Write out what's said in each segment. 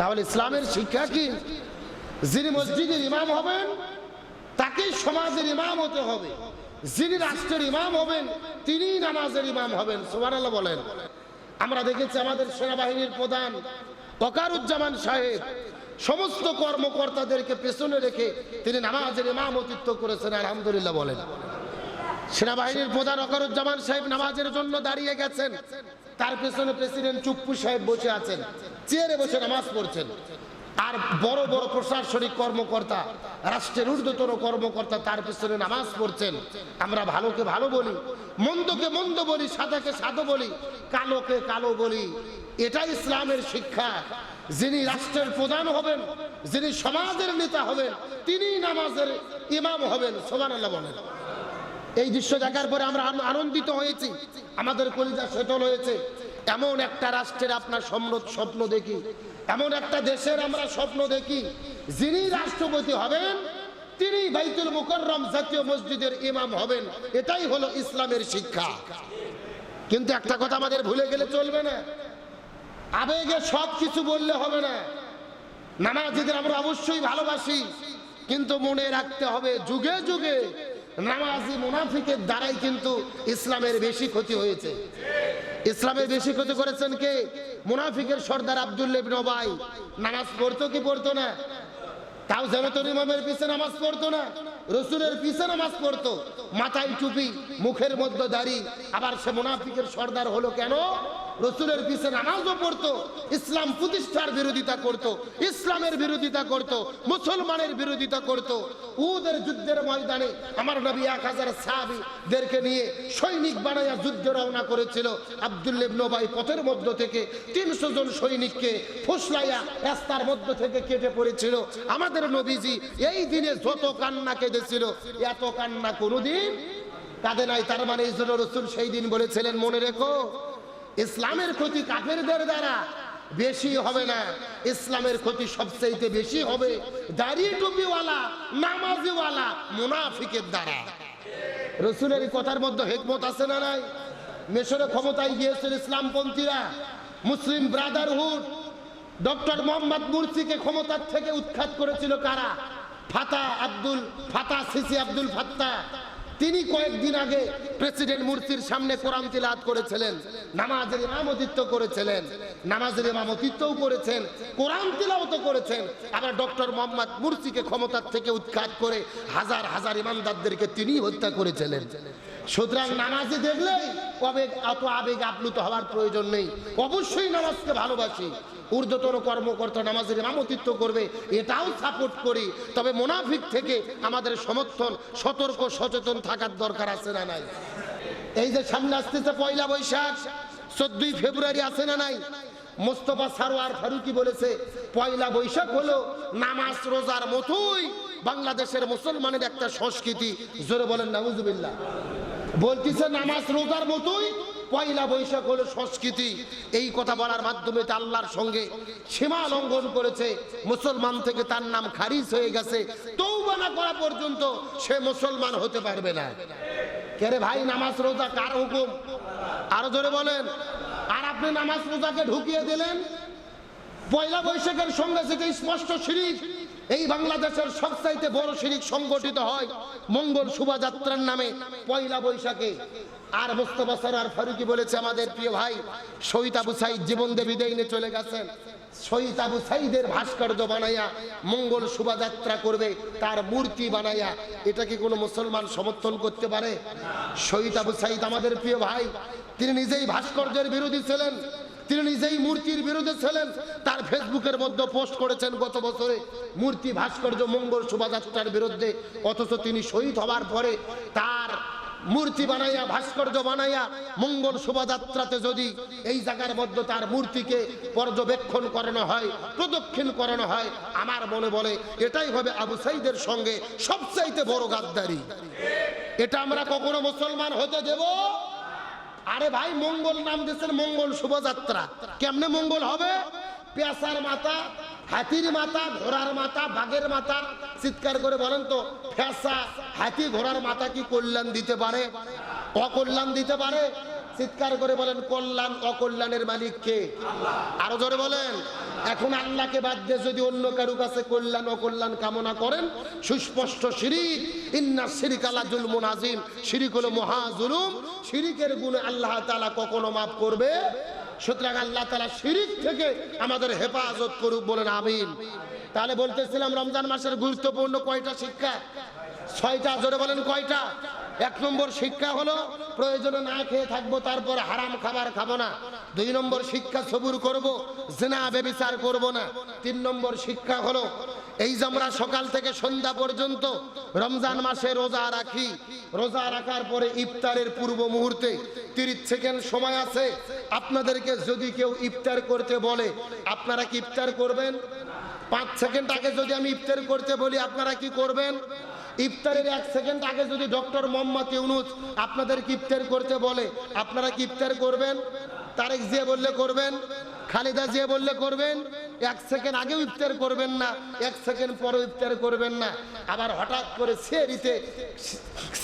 তাহলে ইসলামের শিক্ষা কি? যিনি মসজিদের ইমাম হবেন, তাকেই সমাজের ইমাম হতে হবে। যিনি রাষ্ট্রের ইমাম হবেন তিনি নামাজের ইমাম হবেন। সুবহানাল্লাহ বলেন। আমরা দেখেছি আমাদের সেনাবাহিনীর প্রধান ওকারুজ্জামান সাহেব, সমস্ত কর্মকর্তাদেরকে পেছনে রেখে তিনি নামাজের ইমাম ইমামতিত্ব করেছেন, আলহামদুলিল্লাহ বলেন। সেনাবাহিনীর প্রধান অকারুজ্জামান সাহেব নামাজের জন্য দাঁড়িয়ে গেছেন। তার পেছনে প্রেসিডেন্ট চুপ্পু সাহেব বসে আছেন। চেয়ারে বসে নামাজ পড়ছেন। আর বড় বড় প্রশাসনিক কর্মকর্তা, রাষ্ট্রের ঊর্ধ্বতন কর্মকর্তা তার পেছনে নামাজ পড়ছেন। আমরা ভালোকে ভালো বলি, মন্দকে মন্দ বলি, সাদাকে সাদো বলি, কালোকে কালো বলি। এটাই ইসলামের শিক্ষা। যিনি রাষ্ট্রের প্রধান হবেন, যিনি সমাজের নেতা হবেন তিনি নামাজের ইমাম হবেন। সোমান আল্লাহ বলেন। এই দৃশ্য দেখার পরে আমরা আনন্দিত হয়েছি। আমাদের কলিজা সেটল হয়েছে। এমন একটা রাষ্ট্রের আপনার স্বপ্ন দেখি। এমন একটা দেশের আমরা স্বপ্ন দেখি। যিনি রাষ্ট্রপতি হবেন, তিনি বাইতুল মুকররম জাতীয় মসজিদের ইমাম হবেন। এটাই হলো ইসলামের শিক্ষা। কিন্তু একটা কথা আমাদের ভুলে গেলে চলবে না। আবেগে সব কিছু বললে হবে না। নামাজিদের আমরা অবশ্যই ভালোবাসি। কিন্তু মনে রাখতে হবে, যুগে যুগে নামাজি মুনাফিকের দ্বারাই কিন্তু ইসলামের বেশি ক্ষতি হয়েছে। ইসলামের বেশি ক্ষতি করেছেন কে? মুনাফিকের সর্দার আব্দুল্লেব নবাই নামাজ পড়তো কি পড়তো না? তাও জেনাতন ইমামের পিছে নামাজ পড়তো না? রসুলের পিছে নামাজ পড়তো। মাথায় টুপি, মুখের মধ্যে দাড়ি। আবার সে মুনাফিকের সর্দার হলো কেন? রসুলের পিছে নামাজও পড়তো, ইসলাম প্রতিষ্ঠার বিরোধিতা করত, ইসলামের বিরোধিতা করত, মুসলমানের বিরোধিতা করত। উদের যুদ্ধের ময়দানে আমার নবী এক হাজার সাহাবিদেরকে নিয়ে সৈনিক বানাইয়া যুদ্ধ রওনা করেছিল। আব্দুল্লেব নবাই পথের মধ্য থেকে তিনশো জন সৈনিককে ফুসলাইয়া রাস্তার মধ্য থেকে কেটে পড়েছিল। আমাদের নবীজি এই দিনে যত কান্না কেঁদেছিল, এত কান্না কোনোদিন কাঁদে নাই। তার মানে এই রসুল সেই দিন বলেছিলেন, মনে রেখো ইসলামের ক্ষতি কাফেরদের দ্বারা বেশি হবে না। ইসলামের ক্ষতি সবচেয়ে বেশি হবে দাড়ি টুপিওয়ালা নামাজিওয়ালা, মুনাফিকের দ্বারা। রসুলের কথার মধ্যে হেকমত আছে না নাই? মেশরে ক্ষমতায় গিয়েছিল ইসলামপন্থীরা, মুসলিম ব্রাদারহুড। ডক্টর মোহাম্মদ মুরসিকে ক্ষমতার থেকে উৎখাত করেছিল কারা? ফাতা আব্দুল, ফাতা সিসি আব্দুল ফাত্তা। তিনি কয়েকদিন আগে প্রেসিডেন্ট মূর্তির সামনে কোরআন তিলাত করেছিলেন, নামাজের ইমামতিত্ব করেছিলেন, নামাজের ইমামতিত্বও করেছেন, কোরআন তিলাওত করেছেন। আবার ডক্টর মোহাম্মদ মুরসিকে ক্ষমতার থেকে উৎখাত করে হাজার হাজার ইমানদারদেরকে তিনি হত্যা করেছিলেন। সুতরাং নামাজে দেখলেই আবেগ এত আবেগ আপ্লুত হওয়ার প্রয়োজন নেই। অবশ্যই নামাজকে ভালোবাসি। ঊর্ধ্বতন কর্মকর্তা নামাজের ইমামতিত্ব করবে, এটাও সাপোর্ট করি। তবে মোনাফিক থেকে আমাদের সমর্থন, সতর্ক, সচেতন থাকার দরকার আছে না নাই? এই যে সামনে আসতেছে পয়লা বৈশাখ, চোদ্দই ফেব্রুয়ারি আছে না নাই? মোস্তফা সারোয়ার ফারুকি বলেছে, পয়লা বৈশাখ হলো নামাজ রোজার মতোই বাংলাদেশের মুসলমানের একটা সংস্কৃতি। জোরে বলেন, নাউজুবিল্লাহ। বলতেছে নামাজ রোজার মতোই পয়লা বৈশাখ হলো সংস্কৃতি। এই কথা বলার মাধ্যমে আল্লাহর সঙ্গে সীমা লঙ্ঘন করেছে। মুসলমান থেকে তার নাম খারিজ হয়ে গেছে। তৌবা না করা পর্যন্ত সে মুসলমান হতে পারবে না। কেরে ভাই, নামাজ রোজা কার হুকুম? আরও জোরে বলেন। আর আপনি নামাজ রোজাকে ঢুকিয়ে দিলেন? পয়লা বৈশাখের সঙ্গে থেকে স্পষ্ট শিরিক এই বাংলাদেশের সবচাইতে বড় শিরিক সংগঠিত হয় মঙ্গল শোভাযাত্রার নামে পয়লা বৈশাখে। আর মোস্তফা সরার ফারুকি বলেছে, আমাদের প্রিয় ভাই শহীদ আবু সাইদ জীবন দেবী দেইনে চলে গেছেন। শহীদ আবু সাইদের ভাস্কর্য বানাইয়া মঙ্গল শোভাযাত্রা করবে, তার মূর্তি বানাইয়া। এটা কি কোনো মুসলমান সমর্থন করতে পারে? শহীদ আবু সাইদ, আমাদের প্রিয় ভাই, তিনি নিজেই ভাস্কর্যের বিরোধী ছিলেন। তিনি নিজেই মূর্তির বিরুদ্ধে ছিলেন। তার ফেসবুকের মধ্যে পোস্ট করেছেন গত বছরে, মূর্তি ভাস্কর্য মঙ্গল শোভাযাত্রার বিরুদ্ধে। অথচ তিনি শহীদ হওয়ার পরে তার মূর্তি বানাইয়া, ভাস্কর্য বানাইয়া, মঙ্গল শোভাযাত্রাতে যদি এই জায়গার মধ্যে তার মূর্তিকে পর্যবেক্ষণ করানো হয়, প্রদক্ষিণ করানো হয়, আমার মনে বলে এটাই হবে আবু সাইদের সঙ্গে সবচাইতে বড় গাদ্দারি। এটা আমরা কখনো মুসলমান হতে দেব? আরে ভাই, মঙ্গল নাম দিয়েছেন মঙ্গল শোভাযাত্রা। কেমনে মঙ্গল হবে? পেশার মাথা, হাতির মাথা, ঘোড়ার মাথা, বাঘের মাথা। চিৎকার করে বলেন তো ফেসা হাতি, ঘোড়ার মাথা কি কল্যাণ দিতে পারে? অকল্যাণ দিতে পারে? চিৎকার করে বলেন কল্যাণ অকল্যাণের মালিক কে? আরও জোরে বলেন এখন আল্লাহকে বাদ দিয়ে যদি অন্য কারও কাছে কল্যাণ অকল্যাণ কামনা করেন সুস্পষ্ট শিরিক ইন্না শিরিক আলা জুলমুন আজিম শিরিক হলো মহা জুলুম শিরিকের গুণে আল্লাহ তাআলা কখনো মাফ করবে? সুতরাং আল্লাহ তাআলা শিরিক থেকে আমাদের হেফাজত করুক বলেন আমিন। তাহলে বলতেছিলাম রমজান মাসের গুরুত্বপূর্ণ কয়টা শিক্ষা? ছয়টা, জোরে বলেন কয়টা? এক নম্বর শিক্ষা হলো, প্রয়োজনে না খেয়ে থাকব, তারপর হারাম খাবার খাব না। দুই নম্বর শিক্ষা সবুর করব, জেনা, বেবিচার করব না। তিন নম্বর শিক্ষা হলো, এই যে আমরা সকাল থেকে সন্ধ্যা পর্যন্ত রমজান মাসে রোজা রাখি, রোজা রাখার পরে ইফতারের পূর্ব মুহূর্তে তিরিশ সেকেন্ড সময় আছে। আপনাদেরকে যদি কেউ ইফতার করতে বলে, আপনারা কি ইফতার করবেন? পাঁচ সেকেন্ড আগে যদি আমি ইফতার করতে বলি, আপনারা কি করবেন? ইফতারের এক সেকেন্ড আগে যদি ডক্টর মোহাম্মদ ইউনুস আপনাদের ইফতার করতে বলে, আপনারা ইফতার করবেন? তারেক জিয়া বললে করবেন? খালেদা জিয়া বললে করবেন? এক সেকেন্ড আগেও ইফতার করবেন না, এক সেকেন্ড পরেও ইফতার করবেন না। আবার হঠাৎ করে সেরিতে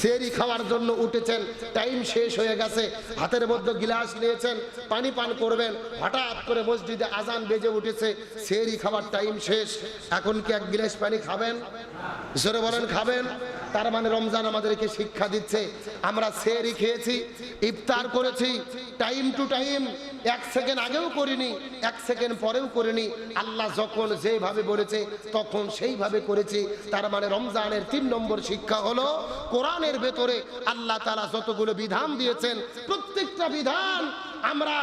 সেরি খাওয়ার জন্য উঠেছেন, টাইম শেষ হয়ে গেছে, হাতের মধ্যে গিলাস নিয়েছেন, পানি পান করবেন, হঠাৎ করে মসজিদে আজান বেজে উঠেছে সেরি খাওয়ার টাইম শেষ। এখন কি এক গিলাস পানি খাবেন? জোরে বলেন, খাবেন? তার মানে রমজান আমাদেরকে শিক্ষা দিচ্ছে। আমরা সেরি খেয়েছি, ইফতার করেছি, টাইম টু টাইম, এক সেকেন্ড আগেও করিনি, এক সেকেন্ড পরেও করিনি। আল্লাহ যখন যেভাবে বলেছে, তখন সেইভাবে করেছি। তার মানে রমজানের তিন নম্বর শিক্ষা হলো, কোরআনের ভেতরে আল্লাহ তালা যতগুলো বিধান দিয়েছেন, প্রত্যেকটা বিধান আমরা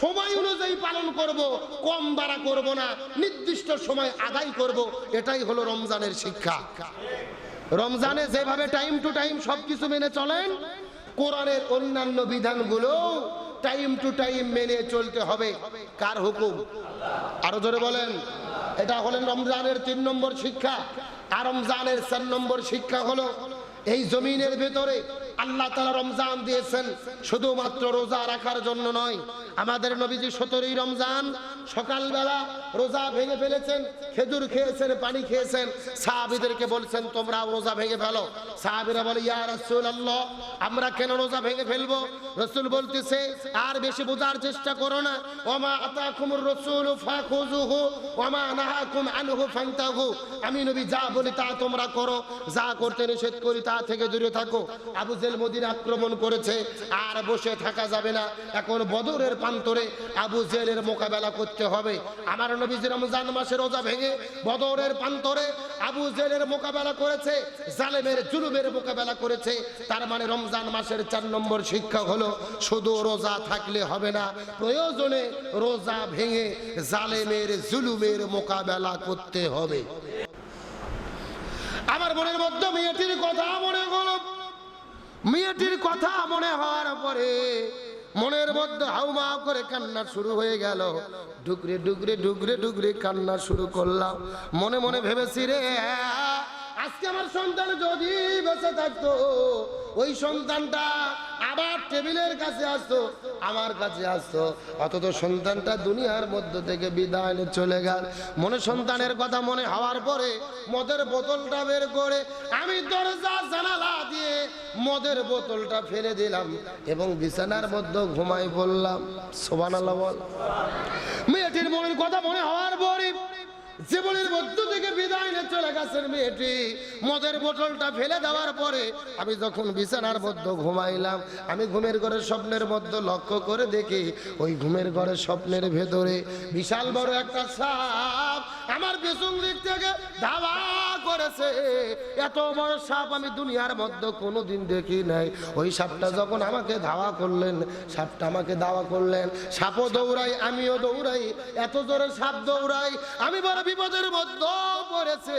সময় অনুযায়ী পালন করব, কম বাড়া করব না, নির্দিষ্ট সময় আদায় করব, এটাই হলো রমজানের শিক্ষা। রমজানে যেভাবে টাইম টু টাইম সবকিছু মেনে চলেন, কোরআনের অন্যান্য বিধানগুলো টাইম টু টাইম মেনে চলতে হবে। কার হুকুম? আরও জোরে বলেন। এটা হলেন রমজানের তিন নম্বর শিক্ষা। আর রমজানের চার নম্বর শিক্ষা হলো, এই জমিনের ভেতরে আল্লাহ তালা রমজান দিয়েছেন। শুধুমাত্র রোজা রাখার জন্য নয়, আমাদের নবীজি সতেরোই রমজান সকালবেলা রোজা ভেঙে ফেলেছেন, খেজুর খেয়েছেন, পানি খেয়েছেন। সাহাবিদেরকে বলছেন তোমরা রোজা ভেঙে ফেলো। সাহাবিরা বলে, ইয়া রাসূল আল্লাহ আমরা কেন রোজা ভেঙে ফেলব? রসুল বলতেছে, আর বেশি বোঝার চেষ্টা করো না। ওমা আতাকুমুর রাসূল ফাখুযুহু, ওমা নাহাকুম আনহু ফান্তাহু। আমি নবী, যা বলি তা তোমরা করো, যা করতে নিষেধ করি তা থেকে দূরে থাকো। আবু জেল মদিনা আক্রমণ করেছে, আর বসে থাকা যাবে না। এখন বদরের প্রান্তরে আবু জেলের মোকাবেলা করতে হবে। আমার নবীজি রমজান মাসে রোজা ভেঙে বদরের প্রান্তরে আবু জেলের মোকাবেলা করেছে, জালেমের জুলুমের মোকাবেলা করেছে। তার মানে রমজান মাসের চার নম্বর শিক্ষা হলো, শুধু রোজা থাকলে হবে না, প্রয়োজনে রোজা ভেঙে জালেমের জুলুমের মোকাবেলা করতে হবে। আমার মনের মধ্যে মেয়েটির কথা মনে মেয়েটির কথা মনে হওয়ার পরে মনের মধ্যে হাউমা করে কান্না শুরু হয়ে গেল। ডুগরে ডুগরে ডুগরে ডুগরে কান্না শুরু করলাম। মনে মনে ভেবেছি রে, আজকে আমার সন্তান যদি বেঁচে থাকতো, ওই সন্তানটা আবার টেবিলের কাছে আসতো, আমার কাছে আসতো। অথচ সন্তানটা দুনিয়ার মধ্য থেকে বিদায় চলে গেল। মনে সন্তানের কথা মনে হওয়ার পরে মদের বোতলটা বের করে আমি দরজা জানালা দিয়ে মদের বোতলটা ফেলে দিলাম এবং বিছানার মধ্যে ঘুমাই পড়লাম। সোবানাল্লাহ বল। মেয়েটির মনের কথা মনে হওয়ার পরে জীবনের মধ্য থেকে বিদায় নিয়ে চলে গেছেন মেয়েটি। মদের বোতলটা ফেলে দেওয়ার পরে আমি যখন বিছানার মধ্যে ঘুমাইলাম, আমি ঘুমের ঘরে স্বপ্নের মধ্যে লক্ষ্য করে দেখি, ওই ঘুমের ঘরে স্বপ্নের ভেতরে বিশাল বড় একটা সাপ। আমার পেছন দিক থেকে ধাওয়া করেছে। এত বড় সাপ আমি দুনিয়ার মধ্যে কোনোদিন দেখি নাই। ওই সাপটা যখন আমাকে ধাওয়া করলেন, সাপটা আমাকে দাওয়া করলেন। সাপও দৌড়াই আমিও দৌড়াই। এত জোরে সাপ দৌড়াই আমি বড় বিপদের মধ্যে পড়েছে।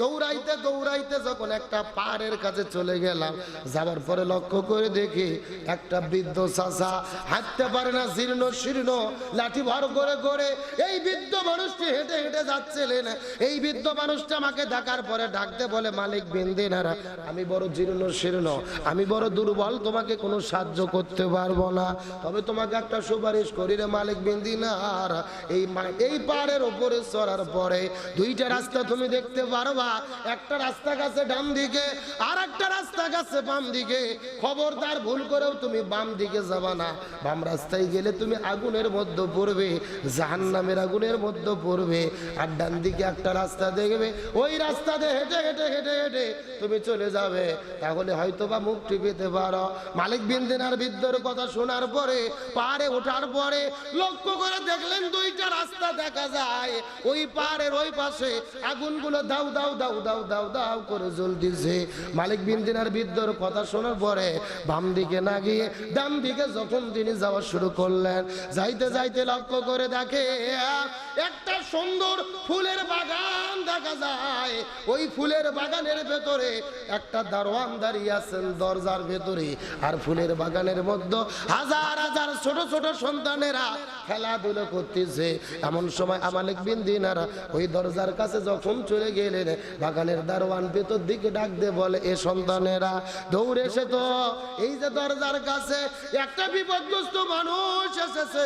দৌড়াইতে দৌড়াইতে যখন একটা পাহাড়ের কাছে চলে গেলাম যাবার পরে লক্ষ্য করে দেখি একটা বৃদ্ধ চাষা হাঁটতে পারে না শীর্ণ শীর্ণ, লাঠি ভর করে করে। এই বৃদ্ধ মানুষটি হেঁটে হেঁটে যাচ্ছিলেন। এই বৃদ্ধ মানুষটা আমাকে দেখা দেখার পরে ডাকতে বলে, মালিক বিন্দিনারা আমি বড় জীর্ণ শীর্ণ, আমি বড় দুর্বল, তোমাকে কোনো সাহায্য করতে পারব না। তবে তোমাকে একটা সুপারিশ করি রে মালিক বিন্দিনার এই এই পাহাড়ের ওপরে চড়ার পরে দুইটা রাস্তা তুমি দেখতে পারবা। একটা রাস্তা গেছে ডান দিকে, আর একটা রাস্তা গেছে বাম দিকে। খবরদার ভুল করেও তুমি বাম দিকে যাবা না। বাম রাস্তায় গেলে তুমি আগুনের মধ্যে পড়বে, জাহান্নামের আগুনের মধ্যে পড়বে, আর ডান দিকে একটা রাস্তা দেখবে, ওই রাস্তা দিয়ে হেঁটে হেঁটে হেঁটে হেঁটে তুমি চলে যাবে। তাহলে হয়তো বা মুক্তি পেতে পারো। মালিক বিন্দিনার বিদ্যর কথা শোনার পরে, পাহাড়ে ওঠার পরে লক্ষ্য করে দেখলেন দুইটা রাস্তা দেখা যায়। ওই পাহাড়ের ওই পাশে আগুনগুলো দাউ দাউ দাউ দাউ দাউ দাউ করে জ্বলতেছে। মালিক বিন্দিনার বিদ্যর কথা শোনার পরে বাম দিকে না গিয়ে ডান দিকে যখন তিনি যাওয়া শুরু করলেন, যাইতে যাইতে লক্ষ্য করে দেখে, একটা সুন্দর ফুলের বাগান দেখা যায়। ওই ফুলের বাগানের ভেতরে একটা দারোয়ান দাঁড়িয়ে আছেন দরজার ভেতরে। আর ফুলের বাগানের মধ্যে হাজার হাজার ছোট ছোট সন্তানেরা খেলাধুলো করতেছে। এমন সময় আমালিক বিন দিনারা ওই দরজার কাছে যখন চলে গেলেন, বাগানের দারোয়ান ভেতর দিকে ডাক দিয়ে বলে, এ সন্তানেরা, দৌড়ে এসে তো। এই যে দরজার কাছে একটা বিপদগ্রস্ত মানুষ এসেছে।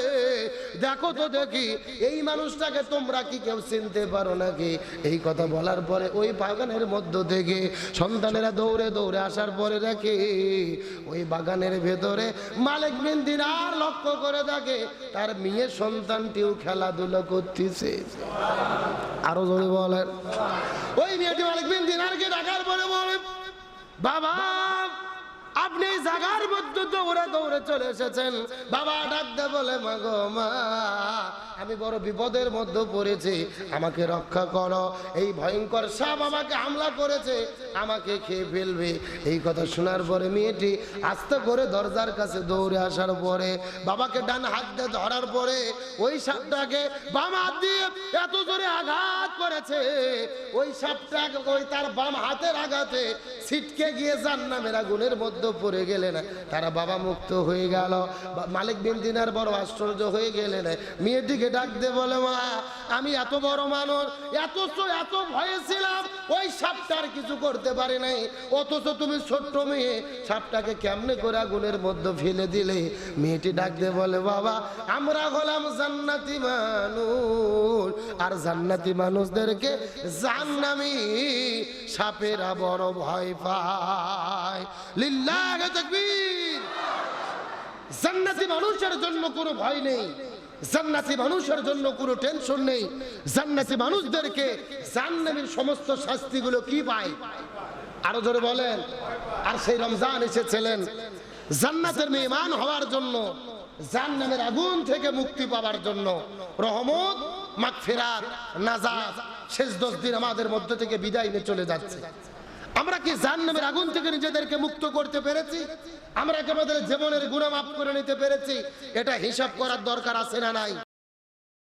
দেখো তো দেখি, এই মানুষটাকে তোমরা কি কেউ চিনতে পারো নাকি? এই কথা বলার পরে ওই বাগানের মধ্য থেকে সন্তানেরা দৌড়ে দৌড়ে আসার পরে দেখে ওই বাগানের ভেতরে মালিক বিন দিনার লক্ষ্য করে দেখে তার মেয়ে সন্তানটিও খেলাধুলো করতেছে। আরও জোরে বলেন। ওই মেয়েটি মালিক বিন দিনারকে ডাকার পরে বলে, বাবা! জায়গার মধ্যে দৌড়ে দৌড়ে চলে এসেছেন। বাবা ডাকতে বলে, মা গো, মা, আমি বড় বিপদের মধ্যে পড়েছি, আমাকে রক্ষা করো। এই ভয়ঙ্কর সাপ আমাকে হামলা করেছে, আমাকে খেয়ে ফেলবে। এই কথা শোনার পরে মেয়েটি আস্তে করে দরজার কাছে দৌড়ে আসার পরে, বাবাকে ডান হাত দিয়ে ধরার পরে, ওই সাপটাকে বাম হাত দিয়ে এত জোরে আঘাত করেছে ওই সাপটা ওই তার বাম হাতের আঘাতে ছিটকে গিয়ে জান্নামের আগুনের মধ্যে পড়ে গেলেন তারা বাবা মুক্ত হয়ে গেল। মালিক বিন দিনার বড় আশ্চর্য হয়ে গেলেন মেয়েটিকে ডাক দিয়ে বলে, মা, আমি এত বড় মানুষ, এত এত ভয়ে ছিলাম, ওই সাপটার কিছু করতে পারি নাই। অথচ তুমি ছোট্ট মেয়ে, সাপটাকে কেমনে করে আগুনের মধ্যে ফেলে দিলে? মেয়েটি ডাক দিয়ে বলে, বাবা, আমরা হলাম জান্নাতি মানুষ, আর জান্নাতি মানুষদেরকে জান্নামি সাপেরা বড় ভয় পায়। লিল্লাহে তাকবীর। জান্নাতি মানুষের জন্য কোনো ভয় নেই। জান্নাতি মানুষের জন্য কোনো টেনশন নেই। জান্নাতি মানুষদেরকে জান্নাতের সমস্ত শাস্তিগুলো কি পায়? আরও জোরে বলেন। আর সেই রমজান এসেছিলেন। জান্নাতের মেহমান হওয়ার জন্য জান্নামের আগুন থেকে মুক্তি পাওয়ার জন্য রহমত মাগফিরাত নাজাজ শেষ দশ দিন আমাদের মধ্য থেকে বিদায় নিয়ে চলে যাচ্ছে। আমরা কি জাহ্নামের আগুন থেকে নিজেদেরকে মুক্ত করতে পেরেছি? আমরা কি আমাদের জীবনের গুণা মাফ করে নিতে পেরেছি? এটা হিসাব করার দরকার আছে না নাই?